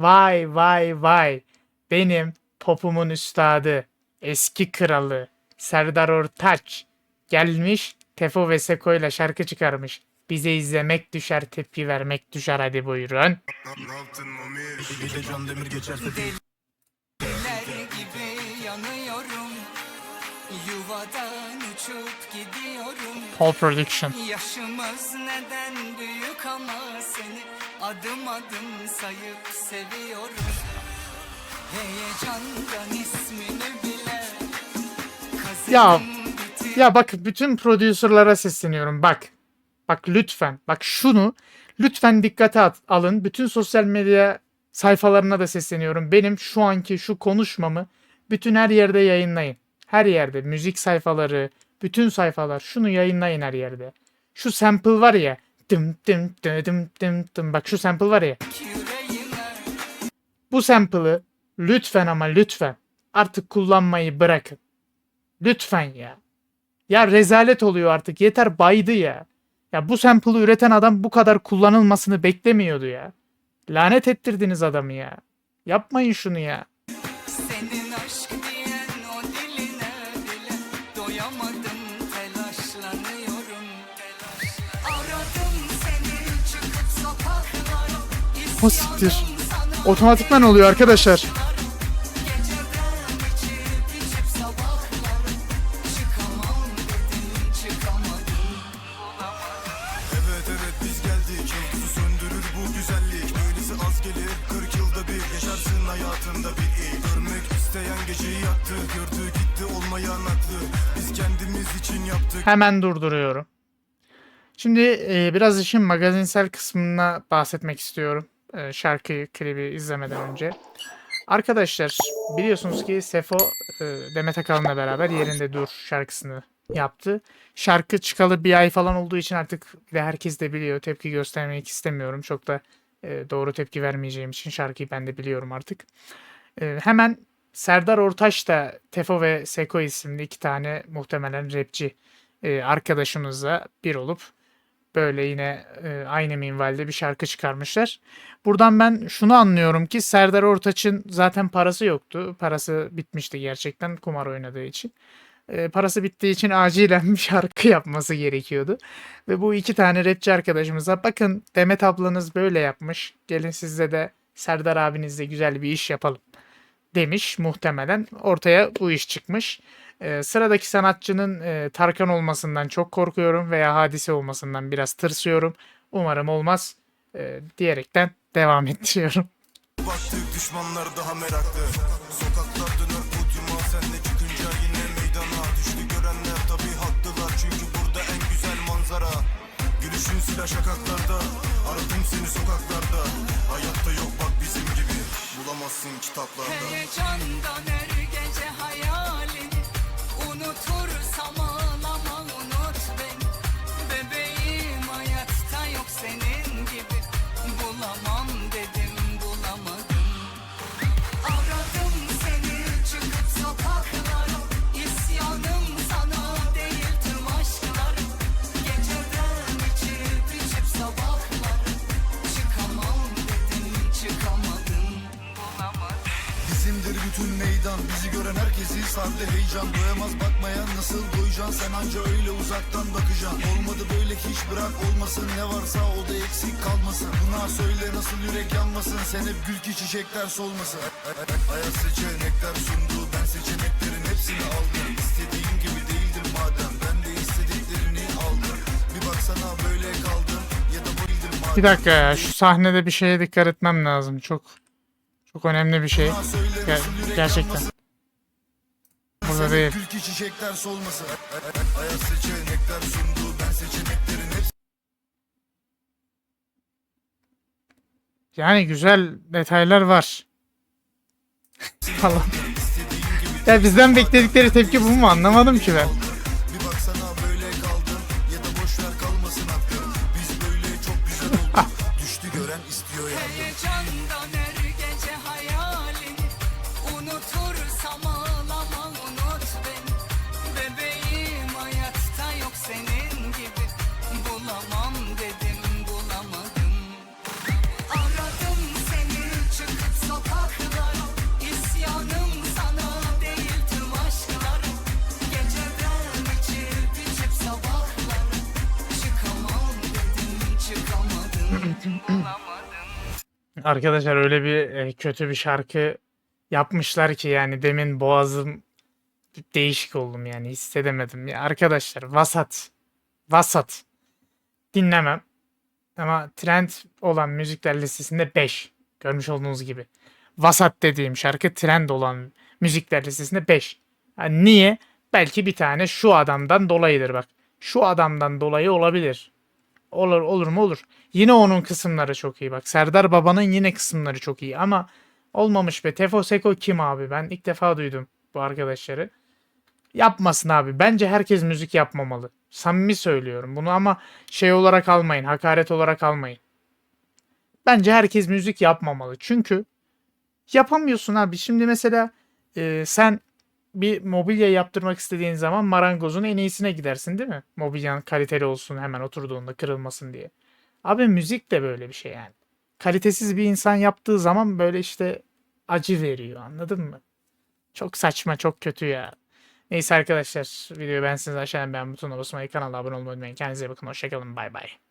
Vay vay vay. Benim popumun üstadı, eski kralı Serdar Ortaç gelmiş Tefo ve Seko ile şarkı çıkarmış. Bize izlemek düşer, tepki vermek düşer hadi buyurun. Deliler gibi yanıyorum Yuvadan uçup gidiyorum Paul Production. Yaşımız neden büyük ama seni adım adım sayıp seviyorum Heyecandan ismini bile Ya, Ya bak bütün prodüserlara sesleniyorum bak. Bak lütfen bak şunu lütfen dikkate at, alın. Bütün sosyal medya sayfalarına da sesleniyorum. Benim şu anki şu konuşmamı bütün her yerde yayınlayın. Her yerde müzik sayfaları, bütün sayfalar şunu yayınlayın her yerde. Şu sample var ya dım dım dım dım dım dım bak şu sample var ya bu sample'ı lütfen ama lütfen artık kullanmayı bırakın. Lütfen ya. Ya rezalet oluyor artık. Yeter baydı ya. Ya bu sample'ı üreten adam bu kadar kullanılmasını beklemiyordu ya. Lanet ettirdiniz adamı ya. Yapmayın şunu ya. Aklı Biz kendimiz için yaptık Hemen durduruyorum. Şimdi e, biraz işin magazinsel kısmına bahsetmek istiyorum. E, şarkıyı, klibi izlemeden önce. Arkadaşlar biliyorsunuz ki Sefo e, Demet Akalın'la beraber Yerinde Dur şarkısını yaptı. Şarkı çıkalı bir ay falan olduğu için artık de herkes de biliyor. Tepki göstermek istemiyorum. Çok da e, doğru tepki vermeyeceğim için şarkıyı ben de biliyorum artık. E, hemen Serdar Ortaç da Tefo ve Seko isimli iki tane muhtemelen rapçi e, arkadaşımızla bir olup böyle yine e, aynı minvalde bir şarkı çıkarmışlar. Buradan ben şunu anlıyorum ki Serdar Ortaç'ın zaten parası yoktu. Parası bitmişti gerçekten kumar oynadığı için. E, parası bittiği için acilen bir şarkı yapması gerekiyordu. Ve bu iki tane rapçi arkadaşımıza bakın Demet ablanız böyle yapmış. Gelin sizle de Serdar abinizle güzel bir iş yapalım demiş muhtemelen. Ortaya bu iş çıkmış. Ee, sıradaki sanatçının e, Tarkan olmasından çok korkuyorum veya Hadise olmasından biraz tırsıyorum. Umarım olmaz e, diyerekten devam ettiriyorum. Baktık düşmanlar daha meraklı. Sokaklar döner podyuma Senle çıkınca yine meydana Düştü. Görenler tabi haklılar Çünkü burada en güzel manzara. Gülüşün silah şakaklarda Aradım seni sokaklarda. Hayatta yok bak bizim gibi Bulamazsın kitaplarda. Heyecandan her bütün meydan Bizi gören herkesi sardı heyecan Doyamaz bakmayan nasıl doyacaksın Sen anca öyle uzaktan bakacaksın. Olmadı böyle hiç bırak olmasın. Ne varsa o da eksik kalmasın. Buna söyle nasıl yürek yanmasın. Sen hep gül ki çiçekler solmasın. Hayat seçenekler sundu. Ben seçeneklerin hepsini aldım. İstediğim gibi değildim madem. Ben de istediklerini aldım. Bir baksana böyle kaldım. Ya da bayıldım madem. Bir dakika ya şu sahnede bir şeye dikkat etmem lazım. Çok çok önemli bir şey. Ger- gerçekten. Burada değil. Yani güzel detaylar var. Falan. Ya bizden bekledikleri tepki bu mu anlamadım ki ben. Bir baksana böyle kaldım Arkadaşlar öyle bir e, kötü bir şarkı yapmışlar ki yani demin boğazım değişik oldum yani hissedemedim. Ya arkadaşlar vasat. Vasat. Dinlemem. Ama trend olan müzikler listesinde 5. Görmüş olduğunuz gibi. Vasat dediğim şarkı trend olan müzikler listesinde 5. Yani niye? Belki bir tane şu adamdan dolayıdır bak. Şu adamdan dolayı olabilir. Olur olur mu olur. Yine onun kısımları çok iyi bak. Serdar Baba'nın yine kısımları çok iyi ama olmamış be. Tefo Seko kim abi? Ben ilk defa duydum bu arkadaşları. Yapmasın abi. Bence herkes müzik yapmamalı. Samimi söylüyorum bunu ama şey olarak almayın. Hakaret olarak almayın. Bence herkes müzik yapmamalı. Çünkü yapamıyorsun abi. Şimdi mesela e, sen bir mobilya yaptırmak istediğin zaman marangozun en iyisine gidersin değil mi? Mobilyan kaliteli olsun hemen oturduğunda kırılmasın diye. Abi müzik de böyle bir şey yani. Kalitesiz bir insan yaptığı zaman böyle işte acı veriyor anladın mı? Çok saçma çok kötü ya. Neyse arkadaşlar videoyu beğenseniz aşağıdan beğen butonuna basmayı kanala abone olmayı unutmayın. Kendinize bakın hoşçakalın bay bay.